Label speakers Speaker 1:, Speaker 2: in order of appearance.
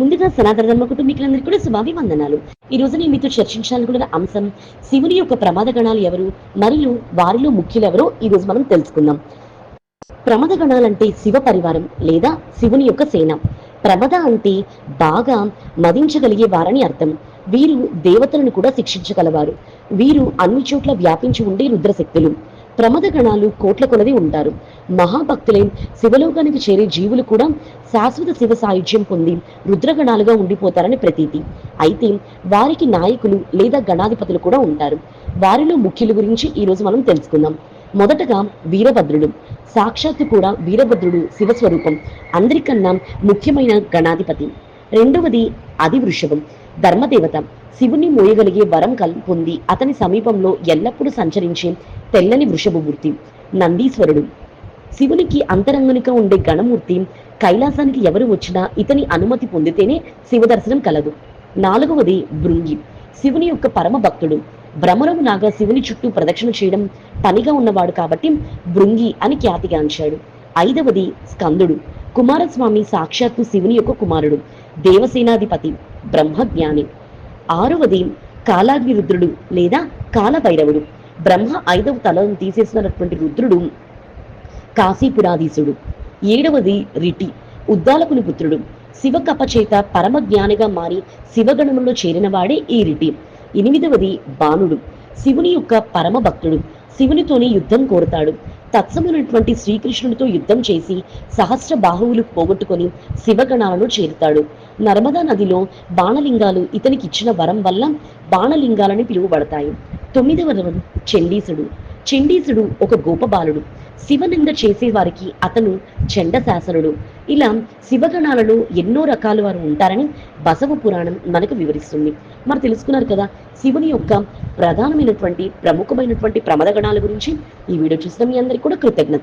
Speaker 1: ముందుగా సనాతన ధర్మ కుటుంబీకులందరికీ కూడా శుభాభివందనాలు. ఈ రోజు నేను మీతో చర్చించాలనుకున్న అంశం శివుని యొక్క ప్రమాద గణాలు ఎవరు మరియు వారిలో ముఖ్యులు ఎవరో ఈ రోజు మనం తెలుసుకుందాం. ప్రమద గణాలంటే శివ పరివారం లేదా శివుని యొక్క సేన. ప్రమద అంటే బాగా మదించగలిగే వారని అర్థం. వీరు దేవతలను కూడా శిక్షించగలవారు. వీరు అన్ని చోట్ల వ్యాపించి ఉండే రుద్రశక్తులు. ప్రమద గణాలు కోట్ల కొలది ఉంటారు. మహాభక్తులే శివలోకానికి చేరే జీవులు కూడా శాశ్వత శివ సాయుధ్యం పొంది రుద్రగణాలుగా ఉండిపోతారని ప్రతీతి. అయితే వారికి నాయకులు లేదా గణాధిపతులు కూడా ఉంటారు. వారిలో ముఖ్యుల గురించి ఈ రోజు మనం తెలుసుకుందాం. మొదటగా వీరభద్రుడు. సాక్షాత్తు కూడా వీరభద్రుడు శివస్వరూపం. అందరికన్నా ముఖ్యమైన గణాధిపతి. రెండవది అది వృషభం ధర్మదేవత. శివుని మోయగలిగే వరం కల్ పొంది అతని సమీపంలో ఎల్లప్పుడూ సంచరించే తెల్లని వృషభమూర్తి నందీశ్వరుడు. శివునికి అంతరంగునిగా ఉండే గణమూర్తి కైలాసానికి ఎవరు వచ్చినా ఇతని అనుమతి పొందితేనే శివ దర్శనం కలదు. నాలుగవది భృంగి. శివుని యొక్క పరమ భక్తుడు. భ్రమరం నాగా శివుని చుట్టూ ప్రదక్షిణ చేయడం పనిగా ఉన్నవాడు కాబట్టి భృంగి అని ఖ్యాతిగాంచాడు. ఐదవది స్కందుడు. కుమారస్వామి సాక్షాత్తు శివుని యొక్క కుమారుడు దేవసేనాధిపతి బ్రహ్మజ్ఞాని. ఆరవది కాలాగ్ని రుద్రుడు లేదా కాలభైరవుడు. బ్రహ్మ ఐదవ తలను తీసేసినటువంటి రుద్రుడు కాశీపురాధీశుడు. ఏడవది రిటి ఉద్దాలకుని పుత్రుడు. శివ కపచేత పరమ జ్ఞానిగా మారి శివగణంలో చేరినవాడే ఈ రిటి. ఎనిమిదవది బాణుడు. శివుని యొక్క పరమ భక్తుడు శివునితోనే యుద్ధం కోరుతాడు. తత్సమైనటువంటి శ్రీకృష్ణుడితో యుద్ధం చేసి సహస్ర బాహువులు పోగొట్టుకొని శివగణాలను చేరుతాడు. నర్మదా నదిలో బాణలింగాలు ఇతనికి ఇచ్చిన వరం వల్ల బాణలింగాలని పిలువబడతాయి. తొమ్మిదవ చండీసుడు. చండీసుడు ఒక గోపబాలుడు. శివనింద చేసేవారికి అతను చండశాసనుడు ఇలా శివగణాలలో ఎన్నో రకాల వారు ఉంటారని బసవ పురాణం మనకు వివరిస్తుంది. మరి తెలుసుకున్నారు కదా శివుని యొక్క ప్రధానమైనటువంటి ప్రముఖమైనటువంటి ప్రమద గణాల గురించి ఈ వీడియో చూసిన మీ అందరికీ కూడా కృతజ్ఞతలు.